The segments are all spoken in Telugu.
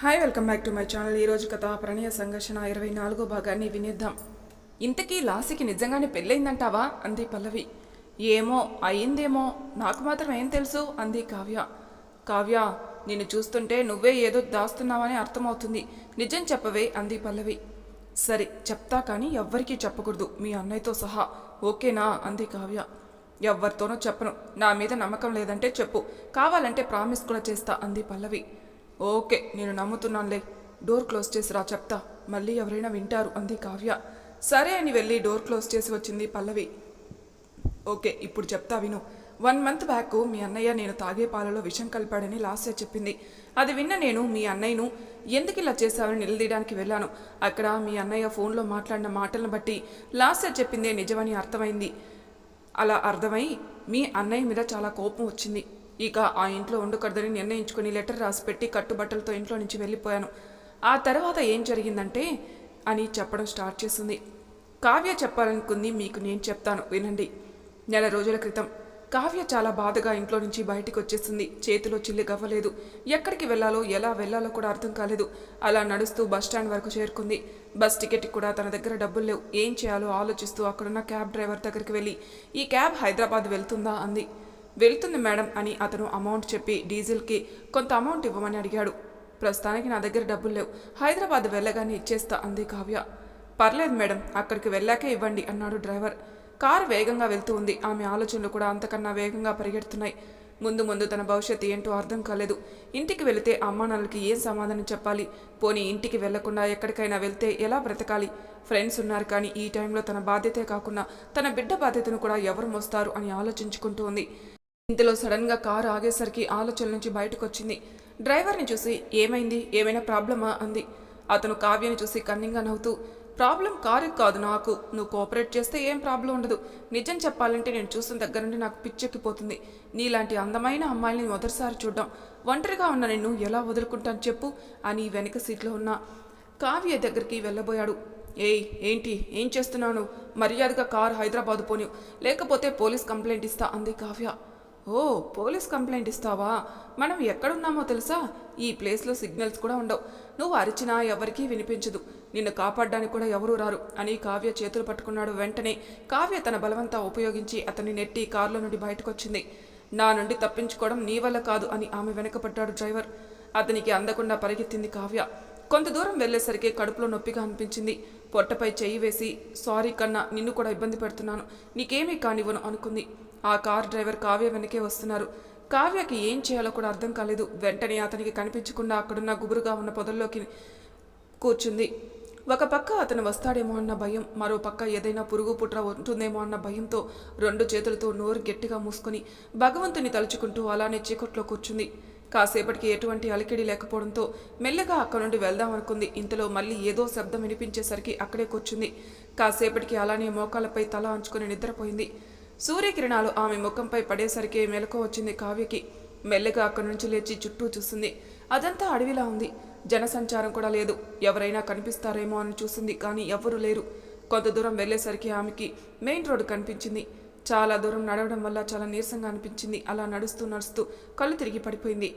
Hi welcome back to my channel ఈరోజు కథ ప్రణయ సంఘర్షణ ఇరవై నాలుగో భాగాన్ని వినేద్దాం. ఇంతకీ లాసికి నిజంగానే పెళ్ళయిందంటావా? అంది పల్లవి. ఏమో అయిందేమో నాకు మాత్రం ఏం తెలుసు అంది కావ్య. కావ్య నిన్ను చూస్తుంటే నువ్వే ఏదో దాస్తున్నావని అర్థమవుతుంది. నిజం చెప్పవే అంది పల్లవి. సరే చెప్తా కానీ ఎవ్వరికీ చెప్పకూడదు మీ అన్నయ్యతో సహా. ఓకేనా అంది కావ్య. ఎవ్వరితోనూ చెప్పను. నా మీద నమ్మకం లేదంటే చెప్పు. కావాలంటే ప్రామిస్ కూడా చేస్తా అంది పల్లవి. ఓకే నేను నమ్ముతున్నానులే. డోర్ క్లోజ్ చేసి రా చెప్తా. మళ్ళీ ఎవరైనా వింటారు అంది కావ్య. సరే అని వెళ్ళి డోర్ క్లోజ్ చేసి వచ్చింది పల్లవి. ఓకే ఇప్పుడు చెప్తా విను. వన్ మంత్ బ్యాక్ మీ అన్నయ్య నేను తాగే పాలలో విషం కలిపాడని లాస్య చెప్పింది. అది విన్న నేను మీ అన్నయ్యను ఎందుకు ఇలా చేశావని నిలదీయడానికి వెళ్ళాను. అక్కడ మీ అన్నయ్య ఫోన్లో మాట్లాడిన మాటలను బట్టి లాస్య చెప్పిందే నిజమని అర్థమైంది. అలా అర్థమై మీ అన్నయ్య మీద చాలా కోపం వచ్చింది. ఇక ఆ ఇంట్లో ఉండకూడదని నిర్ణయించుకుని లెటర్ రాసి పెట్టి కట్టుబట్టలతో ఇంట్లో నుంచి వెళ్ళిపోయాను. ఆ తర్వాత ఏం జరిగిందంటే అని చెప్పడం స్టార్ట్ చేసింది. కావ్య చెప్పాలనుకుంది మీకు నేను చెప్తాను వినండి. నెల రోజుల క్రితం కావ్య చాలా బాధగా ఇంట్లో నుంచి బయటికి వచ్చేసింది చేతిలో చిల్లి గవ్వలేదు. ఎక్కడికి వెళ్ళాలో ఎలా వెళ్ళాలో కూడా అర్థం కాలేదు. అలా నడుస్తూ బస్ స్టాండ్ వరకు చేరుకుంది. బస్ టికెట్ కూడా తన దగ్గర డబ్బులు లేవు. ఏం చేయాలో ఆలోచిస్తూ అక్కడున్న క్యాబ్ డ్రైవర్ దగ్గరికి వెళ్ళి ఈ క్యాబ్ హైదరాబాద్ వెళ్తుందా? అంది. వెళ్తుంది మేడం అని అతను అమౌంట్ చెప్పి డీజిల్కి కొంత అమౌంట్ ఇవ్వమని అడిగాడు. ప్రస్తుతానికి నా దగ్గర డబ్బులు లేవు. హైదరాబాద్ వెళ్ళగానే ఇచ్చేస్తా అంది కావ్య. పర్లేదు మేడం అక్కడికి వెళ్ళాకే ఇవ్వండి అన్నాడు డ్రైవర్. కారు వేగంగా వెళ్తూ ఉంది. ఆమె ఆలోచనలు కూడా అంతకన్నా వేగంగా పరిగెడుతున్నాయి. ముందు ముందు తన భవిష్యత్తు ఏంటో అర్థం కాలేదు. ఇంటికి వెళితే అమ్మా నాన్నలకి ఏం సమాధానం చెప్పాలి? పోనీ ఇంటికి వెళ్ళకుండా ఎక్కడికైనా వెళ్తే ఎలా బ్రతకాలి? ఫ్రెండ్స్ ఉన్నారు కానీ ఈ టైంలో తన బాధ్యతే కాకుండా తన బిడ్డ బాధ్యతను కూడా ఎవరు మోస్తారు అని ఆలోచించుకుంటూ ఉంది. ఇంతలో సడన్గా కారు ఆగేసరికి ఆలోచన నుంచి బయటకు వచ్చింది డ్రైవర్ని చూసి ఏమైంది? ఏమైనా ప్రాబ్లమా? అంది. అతను కావ్యని చూసి కన్నింగా నవ్వుతూ ప్రాబ్లం కారు కాదు నాకు. నువ్వు కోఆపరేట్ చేస్తే ఏం ప్రాబ్లం ఉండదు. నిజం చెప్పాలంటే నేను చూసిన దగ్గర నుండి నాకు పిచ్చెక్కిపోతుంది. నీలాంటి అందమైన అమ్మాయిని మొదటిసారి చూడ్డం. ఒంటరిగా ఉన్న నిన్ను ఎలా వదులుకుంటాను చెప్పు అని వెనక సీట్లో ఉన్న కావ్య దగ్గరికి వెళ్ళబోయాడు. ఏయ్ ఏంటి? ఏం చేస్తున్నాను మర్యాదగా కారు హైదరాబాద్ పోనివ్ లేకపోతే పోలీస్ కంప్లైంట్ ఇస్తా అంది కావ్య. ఓ పోలీస్ కంప్లైంట్ ఇస్తావా? మనం ఎక్కడున్నామో తెలుసా? ఈ ప్లేస్లో సిగ్నల్స్ కూడా ఉండవు. నువ్వు అరిచినా ఎవరికీ వినిపించదు. నిన్ను కాపాడడానికి కూడా ఎవరూ రారు. అని కావ్య చేతులు పట్టుకున్నాడు వెంటనే. కావ్య తన బలవంతా ఉపయోగించి అతన్ని నెట్టి కారులో నుండి బయటకొచ్చింది. నా నుండి తప్పించుకోవడం నీ వల్ల కాదు అని ఆమె వెనకపడ్డాడు డ్రైవర్. అతనికి అందకుండా పరిగెత్తింది కావ్య. కొంత దూరం వెళ్ళేసరికి కడుపులో నొప్పిగా అనిపించింది. పొట్టపై చెయ్యి వేసి సారీ కన్నా నిన్ను కూడా ఇబ్బంది పెడుతున్నాను. నీకేమీ కానివ్వను అనుకుంది. ఆ కార్ డ్రైవర్ కావ్య వెనకే వస్తున్నారు. కావ్యకి ఏం చేయాలో కూడా అర్థం కాలేదు. వెంటనే అతనికి కనిపించకుండా అక్కడున్న గుబురుగా ఉన్న పొదల్లోకి కూర్చుంది. ఒక పక్క అతను వస్తాడేమో అన్న భయం మరో పక్క ఏదైనా పురుగు పుట్ర ఉంటుందేమో అన్న భయంతో రెండు చేతులతో నోరు గట్టిగా మూసుకొని భగవంతుని తలుచుకుంటూ అలానే చీకట్లో కూర్చుంది. కాసేపటికి ఎటువంటి అలికిడి లేకపోవడంతో మెల్లగా అక్కడ నుండి వెళ్దాం అనుకుంది. ఇంతలో మళ్ళీ ఏదో శబ్దం వినిపించేసరికి అక్కడే కూర్చుంది. కాసేపటికి అలానే మోకాలపై తల అంచుకుని నిద్రపోయింది. సూర్యకిరణాలు ఆమె ముఖంపై పడేసరికి మెలకు వచ్చింది కావ్యకి. మెల్లగా అక్కడి నుంచి లేచి చుట్టూ చూసింది. అదంతా అడవిలా ఉంది. జనసంచారం కూడా లేదు. ఎవరైనా కనిపిస్తారేమో అని చూసింది కానీ ఎవ్వరూ లేరు. కొంత దూరం వెళ్ళేసరికి ఆమెకి మెయిన్ రోడ్డు కనిపించింది. చాలా దూరం నడవడం వల్ల చాలా నీరసంగా అనిపించింది. అలా నడుస్తూ నడుస్తూ కళ్ళు తిరిగి పడిపోయింది.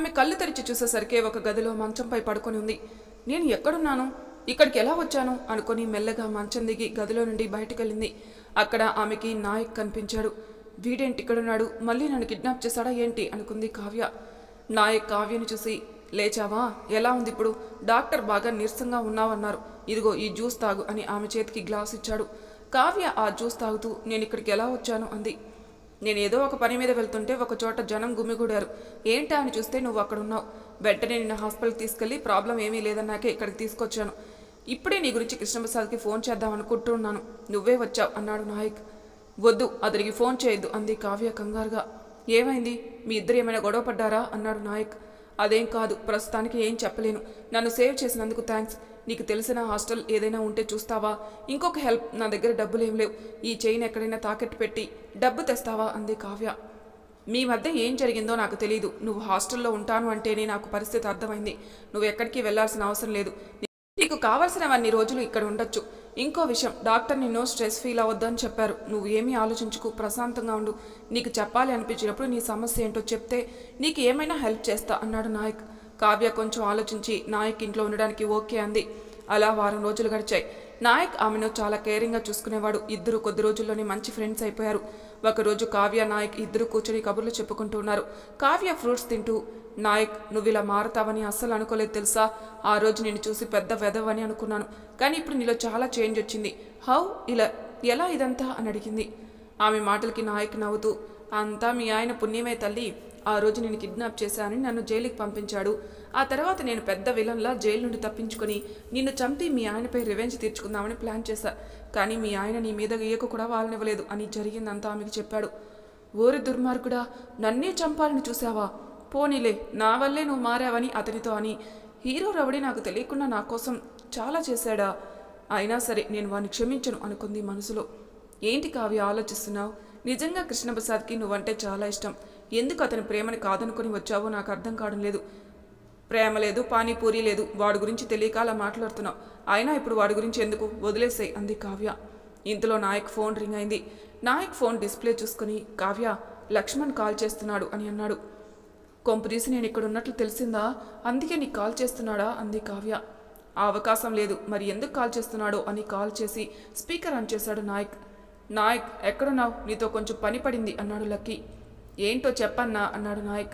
ఆమె కళ్ళు తెరిచి చూసేసరికి ఒక గదిలో మంచంపై పడుకొని ఉంది. నేను ఎక్కడున్నాను? ఇక్కడికి ఎలా వచ్చాను? అనుకొని మెల్లగా మంచం దిగి గదిలో నుండి బయటకెళ్ళింది. అక్కడ ఆమెకి నాయక్ కనిపించాడు. వీడేంటి ఇక్కడున్నాడు? మళ్ళీ నన్ను కిడ్నాప్ చేశాడా ఏంటి? అనుకుంది కావ్య. నాయక్ కావ్యని చూసి లేచావా? ఎలా ఉంది ఇప్పుడు? డాక్టర్ బాగా నీరసంగా ఉన్నావన్నారు. ఇదిగో ఈ జ్యూస్ తాగు అని ఆమె చేతికి గ్లాస్ ఇచ్చాడు. కావ్య ఆ జ్యూస్ తాగుతూ నేను ఇక్కడికి ఎలా వచ్చాను? అంది. నేను ఏదో ఒక పని మీద వెళ్తుంటే ఒక చోట జనం గుమిగూడారు. ఏంటా అని చూస్తే నువ్వు అక్కడ ఉన్నావు వెంటనే నిన్న హాస్పిటల్కి తీసుకెళ్ళి ప్రాబ్లం ఏమీ లేదన్నాకే ఇక్కడికి తీసుకొచ్చాను. ఇప్పుడే నీ గురించి కృష్ణప్రసాద్కి ఫోన్ చేద్దాం అనుకుంటున్నాను. నువ్వే వచ్చావు అన్నాడు నాయక్. వద్దు అతనికి ఫోన్ చేయొద్దు అంది కావ్య కంగారుగా. ఏమైంది? మీ ఇద్దరు ఏమైనా గొడవ పడ్డారా? అన్నాడు నాయక్. అదేం కాదు ప్రస్తుతానికి ఏం చెప్పలేను. నన్ను సేవ్ చేసినందుకు థ్యాంక్స్ నీకు తెలిసిన హాస్టల్ ఏదైనా ఉంటే చూస్తావా? ఇంకొక హెల్ప్ నా దగ్గర డబ్బులు ఏం లేవు. ఈ చైన్ ఎక్కడైనా తాకట్టు పెట్టి డబ్బు తెస్తావా? అంది కావ్య. మీ మధ్య ఏం జరిగిందో నాకు తెలియదు నువ్వు హాస్టల్లో ఉంటాను అంటేనే నాకు పరిస్థితి అర్థమైంది. నువ్వు ఎక్కడికి వెళ్ళాల్సిన అవసరం లేదు. నీకు కావలసినవన్నీ రోజులు ఇక్కడ ఉండొచ్చు. ఇంకో విషయం డాక్టర్ నిన్ను స్ట్రెస్ ఫీల్ అవ్వద్దని చెప్పారు. నువ్వు ఏమీ ఆలోచించుకు ప్రశాంతంగా ఉండు. నీకు చెప్పాలి అనిపించినప్పుడు నీ సమస్య ఏంటో చెప్తే నీకు ఏమైనా హెల్ప్ చేస్తా అన్నాడు నాయక్. కావ్య కొంచెం ఆలోచించి నాయక్ ఇంట్లో ఉండడానికి ఓకే అంది. అలా వారం రోజులు గడిచాయి. నాయక్ ఆమెను చాలా కేరింగ్గా చూసుకునేవాడు. ఇద్దరు కొద్ది రోజుల్లోనే మంచి ఫ్రెండ్స్ అయిపోయారు. ఒకరోజు కావ్య నాయక్ ఇద్దరు కూర్చొని కబుర్లు చెప్పుకుంటూ ఉన్నారు. కావ్య ఫ్రూట్స్ తింటూ నాయక్ నువ్వు ఇలా మారతావని అస్సలు అనుకోలేదు తెలుసా? ఆ రోజు నేను చూసి పెద్ద వెదవని అనుకున్నాను. కానీ ఇప్పుడు నీలో చాలా చేంజ్ వచ్చింది. హౌ? ఇలా ఎలా ఇదంతా అని అడిగింది. ఆమె మాటలకి నాయక్ నవ్వుతూ అంతా మీ ఆయన పుణ్యమే తల్లి. ఆ రోజు నేను కిడ్నాప్ చేశానని నన్ను జైలుకి పంపించాడు. ఆ తర్వాత నేను పెద్ద విలన్లా జైలు నుండి తప్పించుకొని నిన్ను చంపి మీ ఆయనపై రివెంజ్ తీర్చుకుందామని ప్లాన్ చేశా. కానీ మీ ఆయన నీ మీద గీయకు కూడా వాళ్ళనివ్వలేదు అని జరిగిందంతా ఆమెకు చెప్పాడు. ఓరి దుర్మార్గుడా నన్నే చంపాలని చూసావా పోనీలే నా వల్లే నువ్వు మారావని అతనితో అని. హీరో రవడి నాకు తెలియకుండా నా కోసం చాలా చేశాడా? అయినా సరే నేను వాడిని క్షమించను అనుకుంది మనసులో. ఏంటి కావ్య ఆలోచిస్తున్నావు? నిజంగా కృష్ణప్రసాద్కి నువ్వంటే చాలా ఇష్టం. ఎందుకు అతని ప్రేమని కాదనుకొని వచ్చావో నాకు అర్థం కావడం లేదు. ప్రేమ లేదు పానీపూరి లేదు. వాడి గురించి తెలియక అలా మాట్లాడుతున్నావు. అయినా ఇప్పుడు వాడి గురించి ఎందుకు వదిలేసాయి? అంది కావ్య. ఇంతలో నాయక్ ఫోన్ రింగ్ అయింది. నాయక్ ఫోన్ డిస్ప్లే చూసుకుని కావ్య లక్ష్మణ్ కాల్ చేస్తున్నాడు అని అన్నాడు. కొంపు తీసి నేను ఇక్కడ ఉన్నట్లు తెలిసిందా? అందుకే నీకు కాల్ చేస్తున్నాడా? అంది కావ్య. ఆ అవకాశం లేదు. మరి ఎందుకు కాల్ చేస్తున్నాడో అని కాల్ చేసి స్పీకర్ ఆన్ చేశాడు నాయక్. నాయక్ ఎక్కడున్నావు? నీతో కొంచెం పని పడింది అన్నాడు లక్కీ. ఏంటో చెప్పన్నా అన్నాడు నాయక్.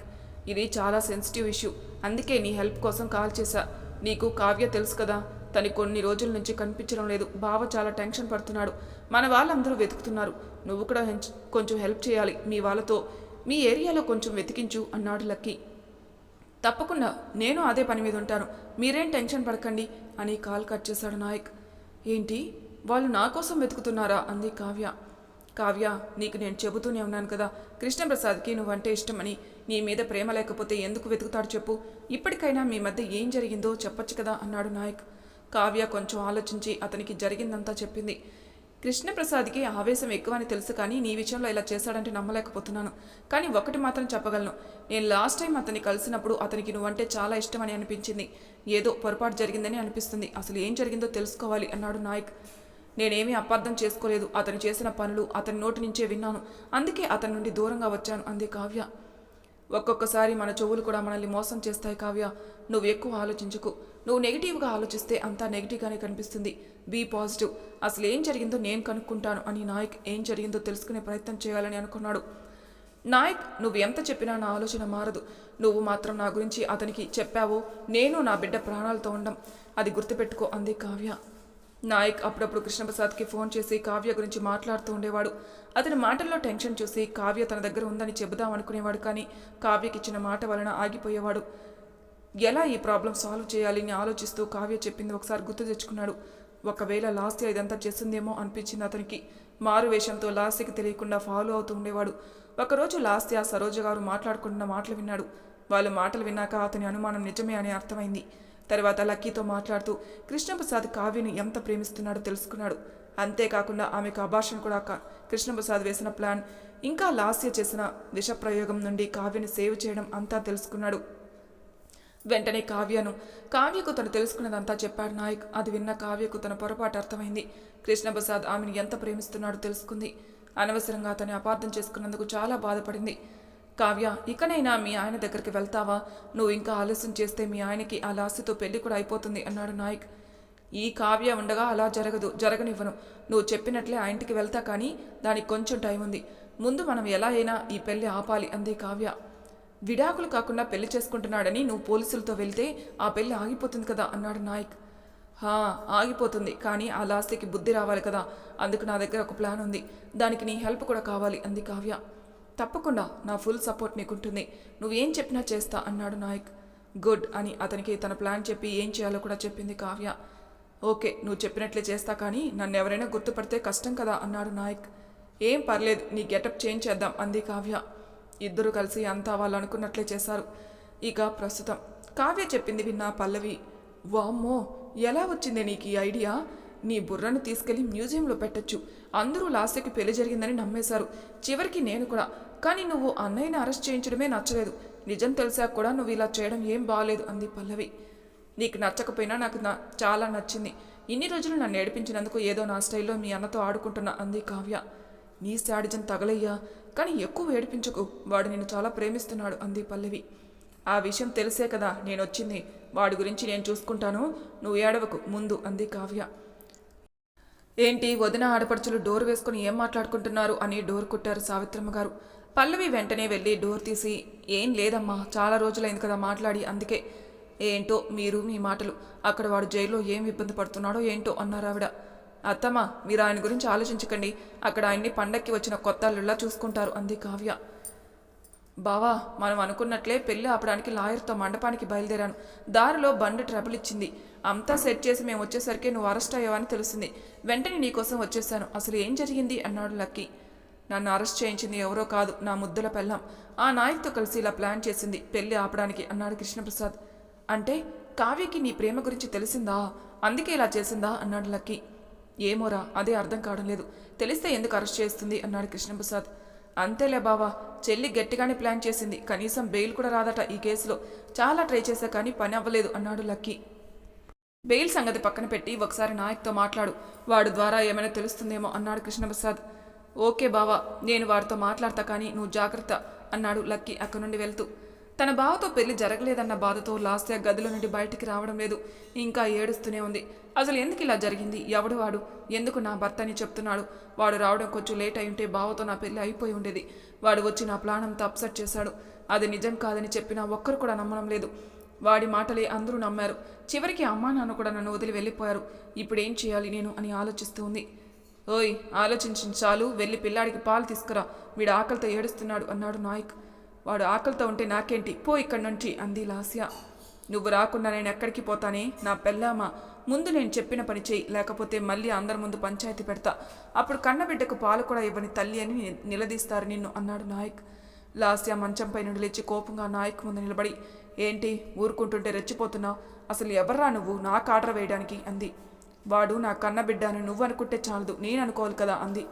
ఇది చాలా సెన్సిటివ్ ఇష్యూ అందుకే నీ హెల్ప్ కోసం కాల్ చేశా. నీకు కావ్య తెలుసు కదా తను కొన్ని రోజుల నుంచి కనిపించడం లేదు. బావ చాలా టెన్షన్ పడుతున్నాడు. మన వాళ్ళందరూ వెతుకుతున్నారు. నువ్వు కూడా కొంచెం హెల్ప్ చేయాలి మీ వాళ్ళతో. మీ ఏరియాలో కొంచెం వెతికించు అన్నాడు లక్కీ. తప్పకుండా నేను అదే పని మీద ఉంటాను. మీరేం టెన్షన్ పడకండి అని కాల్ కట్ చేశాడు నాయక్. ఏంటి? వాళ్ళు నా కోసం వెతుకుతున్నారా? అంది కావ్య. కావ్య నీకు నేను చెబుతూనే ఉన్నాను కదా. కృష్ణప్రసాద్కి నువ్వంటే ఇష్టమని నీ మీద ప్రేమ లేకపోతే ఎందుకు వెతుకుతాడు చెప్పు. ఇప్పటికైనా మీ మధ్య ఏం జరిగిందో చెప్పొచ్చు కదా అన్నాడు నాయక్. కావ్య కొంచెం ఆలోచించి అతనికి జరిగిందంతా చెప్పింది. కృష్ణప్రసాద్కి ఆవేశం ఎక్కువ అని తెలుసు కానీ నీ విషయంలో ఇలా చేశాడంటే నమ్మలేకపోతున్నాను. కానీ ఒకటి మాత్రం చెప్పగలను. నేను లాస్ట్ టైం అతన్ని కలిసినప్పుడు అతనికి నువ్వంటే చాలా ఇష్టమని అనిపించింది. ఏదో పొరపాటు జరిగిందని అనిపిస్తుంది. అసలు ఏం జరిగిందో తెలుసుకోవాలి అన్నాడు నాయక్. నేనేమీ అపార్థం చేసుకోలేదు. అతను చేసిన పనులు అతని నోటి నుంచే విన్నాను. అందుకే అతని నుండి దూరంగా వచ్చాను అంది కావ్య. ఒక్కొక్కసారి మన చెవులు కూడా మనల్ని మోసం చేస్తాయి కావ్య. నువ్వు ఎక్కువ ఆలోచించకు. నువ్వు నెగిటివ్గా ఆలోచిస్తే అంతా నెగిటివ్గానే కనిపిస్తుంది. Be positive. అసలు ఏం జరిగిందో నేను కనుక్కుంటాను అని నాయక్ ఏం జరిగిందో తెలుసుకునే ప్రయత్నం చేయాలని అనుకున్నాడు. నాయక్ నువ్వు ఎంత చెప్పినా నా ఆలోచన మారదు. నువ్వు మాత్రం నా గురించి అతనికి చెప్పావో. నేను నా బిడ్డ ప్రాణాలతో ఉండం. అది గుర్తుపెట్టుకో అంది కావ్య. నాయక్ అప్పుడప్పుడు కృష్ణప్రసాద్కి ఫోన్ చేసి కావ్య గురించి మాట్లాడుతూ ఉండేవాడు. అతని మాటల్లో టెన్షన్ చూసి కావ్య తన దగ్గర ఉందని చెబుదామనుకునేవాడు కానీ కావ్యకిచ్చిన మాట వలన ఆగిపోయేవాడు. ఎలా ఈ ప్రాబ్లం సాల్వ్ చేయాలి అని ఆలోచిస్తూ కావ్య చెప్పింది ఒకసారి గుర్తు తెచ్చుకున్నాడు. ఒకవేళ లాస్య ఇదంతా చేస్తుందేమో అనిపించింది అతనికి. మారు వేషంతో లాస్యకి తెలియకుండా ఫాలో అవుతూ ఉండేవాడు. ఒకరోజు లాస్య సరోజ గారు మాట్లాడుకుంటున్న మాటలు విన్నాడు. వాళ్ళు మాటలు విన్నాక అతని అనుమానం నిజమే అని అర్థమైంది. తర్వాత లక్కీతో మాట్లాడుతూ కృష్ణప్రసాద్ కావ్యని ఎంత ప్రేమిస్తున్నాడో తెలుసుకున్నాడు. అంతేకాకుండా ఆమెకు అభాషణ కూడా కా- కృష్ణప్రసాద్ వేసిన ప్లాన్ ఇంకా లాస్య చేసిన విషప్రయోగం నుండి కావ్యని సేవ్ చేయడం అంతా తెలుసుకున్నాడు. వెంటనే కావ్యను కావ్యకు తను తెలుసుకున్నదంతా చెప్పాడు నాయక్. అది విన్న కావ్యకు తన పొరపాటు అర్థమైంది. కృష్ణప్రసాద్ ఆమెను ఎంత ప్రేమిస్తున్నాడో తెలుసుకుంది. అనవసరంగా అతన్ని అపార్థం చేసుకున్నందుకు చాలా బాధపడింది. కావ్య ఇకనైనా మీ ఆయన దగ్గరికి వెళ్తావా? నువ్వు ఇంకా ఆలస్యం చేస్తే మీ ఆయనకి ఆ లాస్యతో పెళ్ళి కూడా అయిపోతుంది అన్నాడు నాయక్. ఈ కావ్య ఉండగా అలా జరగదు జరగనివ్వను. నువ్వు చెప్పినట్లే ఆ ఇంటికి వెళ్తా కానీ దానికి కొంచెం టైం ఉంది. ముందు మనం ఎలా అయినా ఈ పెళ్ళి ఆపాలి అంది కావ్య. విడాకులు కాకుండా పెళ్ళి చేసుకుంటున్నాడని నువ్వు పోలీసులతో వెళ్తే ఆ పెళ్ళి ఆగిపోతుంది కదా అన్నాడు నాయక్. హా ఆగిపోతుంది కానీ ఆ లాస్తికి బుద్ధి రావాలి కదా. అందుకు నా దగ్గర ఒక ప్లాన్ ఉంది. దానికి నీ హెల్ప్ కూడా కావాలి అంది కావ్య. తప్పకుండా నా ఫుల్ సపోర్ట్ నీకుంటుంది. నువ్వేం చెప్పినా చేస్తా అన్నాడు నాయక్. గుడ్ అని అతనికి తన ప్లాన్ చెప్పి ఏం చేయాలో కూడా చెప్పింది కావ్య. ఓకే నువ్వు చెప్పినట్లే చేస్తా కానీ నన్ను ఎవరైనా గుర్తుపడితే కష్టం కదా అన్నాడు నాయక్. ఏం పర్లేదు నీ గెటప్ చేంజ్ చేద్దాం అంది కావ్య. ఇద్దరు కలిసి అంతా వాళ్ళు అనుకున్నట్లే చేశారు. ఇక ప్రస్తుతం కావ్య చెప్పింది విన్న పల్లవి వామ్మో ఎలా వచ్చింది నీకు ఈ ఐడియా? నీ బుర్రను తీసుకెళ్ళి మ్యూజియంలో పెట్టొచ్చు. అందరూ లాస్ట్కి పెళ్ళి జరిగిందని నమ్మేశారు. చివరికి నేను కూడా కానీ నువ్వు అన్నయ్యని అరెస్ట్ చేయించడమే నచ్చలేదు. నిజం తెలిసాక కూడా నువ్వు ఇలా చేయడం ఏం బాగాలేదు అంది పల్లవి. నీకు నచ్చకపోయినా నాకు నా చాలా నచ్చింది. ఇన్ని రోజులు నన్ను ఏడిపించినందుకు ఏదో నా స్టైల్లో మీ అన్నతో ఆడుకుంటున్నా అంది కావ్య. నీ శాడిజం తగలయ్యా కానీ ఎక్కువ ఏడిపించకు. వాడు నిన్ను చాలా ప్రేమిస్తున్నాడు అంది పల్లవి. ఆ విషయం తెలిసే కదా నేను వచ్చింది. వాడి గురించి నేను చూసుకుంటాను. నువ్వు ఏడవకు ముందు అంది కావ్య. ఏంటి వదిన ఆడపడుచులు డోర్ వేసుకుని ఏం మాట్లాడుకుంటున్నారు అని డోర్ కొట్టారు సావిత్రమ్మ గారు. పల్లవి వెంటనే వెళ్ళి డోర్ తీసి ఏం లేదమ్మా చాలా రోజులైంది కదా మాట్లాడి అందుకే. ఏంటో మీరు మీ మాటలు అక్కడ వాడు జైల్లో ఏం ఇబ్బంది పడుతున్నాడో ఏంటో? అన్నారు ఆవిడ. అత్తమ్మ మీరు ఆయన గురించి ఆలోచించకండి అక్కడ ఆయన్ని పండక్కి వచ్చిన కొత్త అల్లుళ్ళ చూసుకుంటారు అంది కావ్య. బావా మనం అనుకున్నట్లే పెళ్ళి ఆపడానికి లాయర్తో మండపానికి బయలుదేరాను. దారిలో బండి ట్రబుల్ ఇచ్చింది. అంతా సెట్ చేసి మేము వచ్చేసరికి నువ్వు అరెస్ట్ అయ్యావని తెలిసింది. వెంటనే నీకోసం వచ్చేసాను. అసలు ఏం జరిగింది? అన్నాడు లక్కీ. నన్ను అరెస్ట్ చేయించింది ఎవరో కాదు నా ముద్దుల పెళ్ళాం. ఆ నాయక్తో కలిసి ఇలా ప్లాన్ చేసింది పెళ్ళి ఆపడానికి అన్నాడు కృష్ణప్రసాద్. అంటే కావ్యకి నీ ప్రేమ గురించి తెలిసిందా? అందుకే ఇలా చేసిందా? అన్నాడు లక్కీ. ఏమోరా అదే అర్థం కావడం లేదు. తెలిస్తే ఎందుకు అరెస్ట్ చేస్తుంది? అన్నాడు కృష్ణప్రసాద్. అంతేలే బావా చెల్లి గట్టిగానే ప్లాన్ చేసింది. కనీసం బెయిల్ కూడా రాదట ఈ కేసులో. చాలా ట్రై చేశా కానీ పని అవ్వలేదు అన్నాడు లక్కీ. బెయిల్ సంగతి పక్కన పెట్టి ఒకసారి నాయక్తో మాట్లాడు. వాడు ద్వారా ఏమైనా తెలుస్తుందేమో అన్నాడు కృష్ణప్రసాద్. ఓకే బావా నేను వారితో మాట్లాడతా కానీ నువ్వు జాగ్రత్త అన్నాడు లక్కీ అక్కడి నుండి వెళ్తూ. తన బావతో పెళ్ళి జరగలేదన్న బాధతో లాస్య గదిలో నుండి బయటికి రావడం లేదు. ఇంకా ఏడుస్తూనే ఉంది. అసలు ఎందుకు ఇలా జరిగింది? ఎవడు వాడు? ఎందుకు నా భర్త అని చెప్తున్నాడు? వాడు రావడం కొంచెం లేట్ అయి ఉంటే బావతో నా పెళ్ళి అయిపోయి ఉండేది. వాడు వచ్చి నా ప్లాన్ అంతా అప్సెట్ చేశాడు. అది నిజం కాదని చెప్పినా ఒక్కరు కూడా నమ్మడం లేదు. వాడి మాటలే అందరూ నమ్మారు. చివరికి అమ్మా నాన్న కూడా నన్ను వదిలి వెళ్ళిపోయారు. ఇప్పుడు ఏం చేయాలి నేను అని ఆలోచిస్తూ ఉంది. ఓయ్ ఆలోచించిన చాలు. వెళ్ళి పిల్లాడికి పాలు తీసుకురా. వీడు ఆకలితో ఏడుస్తున్నాడు అన్నాడు నాయక్. వాడు ఆకలితో ఉంటే నాకేంటి? పో ఇక్కడి నుంచి అంది లాస్య. నువ్వు రాకుండా నేను ఎక్కడికి పోతానే? నా పెళ్ళామా? ముందు నేను చెప్పిన పని చేయి. లేకపోతే మళ్ళీ అందరి ముందు పంచాయతీ పెడతా. అప్పుడు కన్నబిడ్డకు పాలు కూడా ఇవ్వని తల్లి అని నిలదీస్తారు నిన్ను అన్నాడు నాయక్. లాస్య మంచంపై నుండి లేచి కోపంగా నాయక్ ముందు నిలబడి ఏంటి? ఊరుకుంటుంటే రెచ్చిపోతున్నావు అసలు ఎవర్రా నువ్వు? నాకు ఆర్డర్ వేయడానికి అంది. వాడు నా కన్నబిడ్డాను నువ్వు అనుకుంటే చాలదు నేను అనుకోవాలి కదా అంది.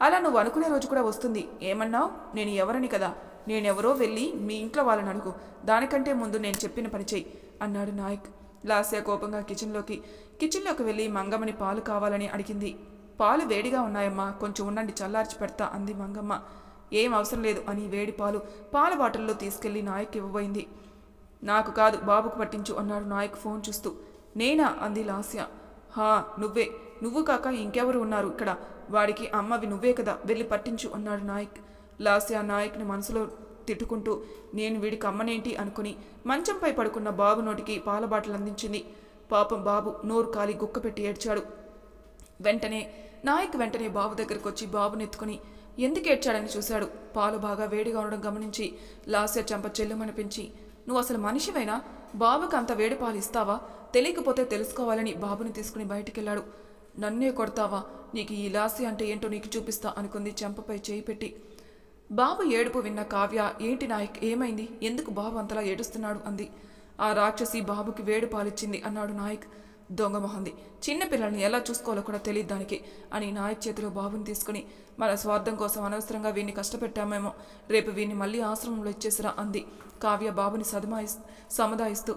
అలా నువ్వు అనుకునే రోజు కూడా వస్తుంది. ఏమన్నావు? నేను ఎవరని కదా? నేనెవరో వెళ్ళి మీ ఇంట్లో వాళ్ళని అడుగు. దానికంటే ముందు నేను చెప్పిన పని చెయ్యి అన్నాడు నాయక్. లాస్య కోపంగా కిచెన్లోకి కిచెన్లోకి వెళ్ళి మంగమ్మని పాలు కావాలని అడిగింది. పాలు వేడిగా ఉన్నాయమ్మా కొంచెం ఉండండి చల్లార్చి పెడతా అంది మంగమ్మ. ఏం అవసరం లేదు అని వేడి పాలు పాల బాటిల్లో తీసుకెళ్ళి నాయక్ ఇవ్వబోయింది. నాకు కాదు బాబుకు పట్టించు అన్నాడు నాయక్ ఫోన్ చూస్తూ. నేనా? అంది లాస్య. హా నువ్వే. నువ్వు కాక ఇంకెవరు ఉన్నారు ఇక్కడ? వాడికి అమ్మవి నువ్వే కదా వెళ్ళి పట్టించు అన్నాడు నాయక్. లాస్య నాయక్ని మనసులో తిట్టుకుంటూ నేను వీడికి అమ్మనేంటి అనుకుని మంచంపై పడుకున్న బాబు నోటికి పాల బాటలు అందించింది పాపం బాబు నోరు కాలి గుక్క పెట్టి ఏడ్చాడు. వెంటనే నాయక్ వెంటనే బాబు దగ్గరకు వచ్చి బాబుని ఎత్తుకుని ఎందుకు ఏడ్చాడని చూశాడు. పాలు బాగా వేడిగా ఉండడం గమనించి లాస్య చెంప చెల్లుమనిపించి నువ్వు అసలు మనిషివైనా? బాబుకి అంత వేడి పాలు ఇస్తావా? తెలియకపోతే తెలుసుకోవాలని బాబుని తీసుకుని బయటికెళ్ళాడు. నన్నే కొడతావా? నీకు ఈ లాసి అంటే ఏంటో నీకు చూపిస్తా అనుకుంది చెంపపై చేయి పెట్టి. బాబు ఏడుపు విన్న కావ్య ఏంటి నాయక్ ఏమైంది? ఎందుకు బాబు అంతలా ఏడుస్తున్నాడు? అంది. ఆ రాక్షసి బాబుకి వేడిపాలిచ్చింది అన్నాడు నాయక్. దొంగ మొహంది చిన్న పిల్లల్ని ఎలా చూసుకోవాలో కూడా తెలియదు దానికి. అని నాయక్ చేతిలో బాబుని తీసుకుని మన స్వార్థం కోసం అనవసరంగా వీడిని కష్టపెట్టామేమో. రేపు వీడిని మళ్ళీ ఆశ్రమంలో ఇచ్చేసిరా అంది. కావ్య బాబుని సదమాయి సముదాయిస్తూ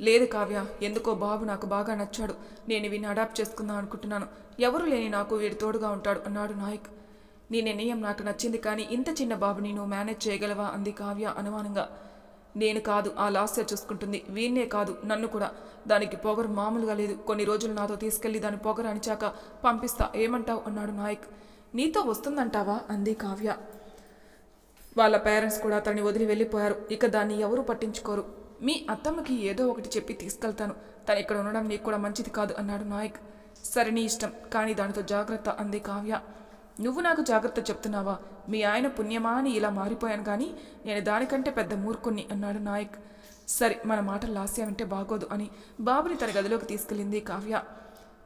లేదు కావ్య ఎందుకో బాబు నాకు బాగా నచ్చాడు. నేను వీని అడాప్ట్ చేసుకుందాం అనుకుంటున్నాను. ఎవరు లేని నాకు వీడు తోడుగా ఉంటాడు అన్నాడు నాయక్. నీ నిర్ణయం నాకు నచ్చింది కానీ ఇంత చిన్న బాబుని నువ్వు మేనేజ్ చేయగలవా? అంది కావ్య అనుమానంగా. నేను కాదు ఆ లాస్య చూసుకుంటుంది. వీణ్ణే కాదు నన్ను కూడా. దానికి పొగరు మామూలుగా లేదు. కొన్ని రోజులు నాతో తీసుకెళ్ళి దాని పొగరు అణిచాక పంపిస్తా. ఏమంటావు? అన్నాడు నాయక్. నీతో వస్తుందంటావా? అంది కావ్య. వాళ్ళ పేరెంట్స్ కూడా తనని వదిలి వెళ్ళిపోయారు. ఇక దాన్ని ఎవరూ పట్టించుకోరు. మీ అత్తమ్మకి ఏదో ఒకటి చెప్పి తీసుకెళ్తాను. తను ఇక్కడ ఉండడం నీకు కూడా మంచిది కాదు అన్నాడు నాయక్. సరే నీ ఇష్టం. కానీ దానితో జాగ్రత్త అంది కావ్య. నువ్వు నాకు జాగ్రత్త చెప్తున్నావా? మీ ఆయన పుణ్యమా అని ఇలా మారిపోయాను కానీ నేను దానికంటే పెద్ద మూర్ఖుణ్ణి అన్నాడు నాయక్. సరే మన మాటలు లాస్యమంటే బాగోదు అని బాబుని తన గదిలోకి తీసుకెళ్ళింది కావ్య.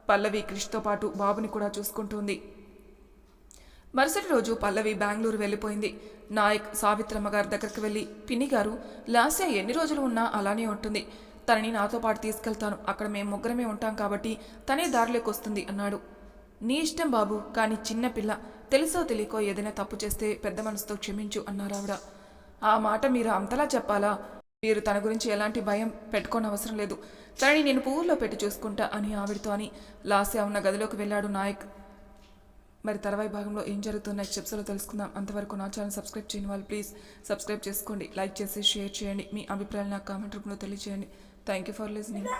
పల్లవి క్రిష్తో పాటు బాబుని కూడా చూసుకుంటుంది. మరుసటి రోజు పల్లవి బెంగళూరు వెళ్ళిపోయింది. నాయక్ సావిత్రమ్మ గారి దగ్గరికి వెళ్ళి పిన్ని గారు లాస్య ఎన్ని రోజులు ఉన్నా అలానే ఉంటుంది. తనని నాతో పాటు తీసుకెళ్తాను. అక్కడ మేము ముగ్గురమే ఉంటాం కాబట్టి తనే దారిలోకి వస్తుంది అన్నాడు. నీ ఇష్టం బాబు కానీ చిన్న పిల్ల. తెలుసో తెలియకో ఏదైనా తప్పు చేస్తే పెద్ద మనసుతో క్షమించు అన్నారావిడ ఆ మాట మీరు అంతలా చెప్పాలా? మీరు తన గురించి ఎలాంటి భయం పెట్టుకోని అవసరం లేదు. తనని నేను పువ్వుల్లో పెట్టి చూసుకుంటా అని ఆవిడతో అని లాస్య ఉన్న గదిలోకి వెళ్ళాడు నాయక్. మరి తర్వాయి భాగంలో ఏం జరుగుతుందో నెక్స్ట్ ఎపిసోడ్లో తెలుసుకుందాం. అంతవరకు నా ఛానల్ సబ్స్క్రైబ్ చేయని వాళ్ళు ప్లీజ్ సబ్స్క్రైబ్ చేసుకోండి. లైక్ చేసి షేర్ చేయండి. మీ అభిప్రాయాలు నాకు కామెంట్ రూపంలో తెలియజేయండి థ్యాంక్ యూ ఫర్ లిజనింగ్.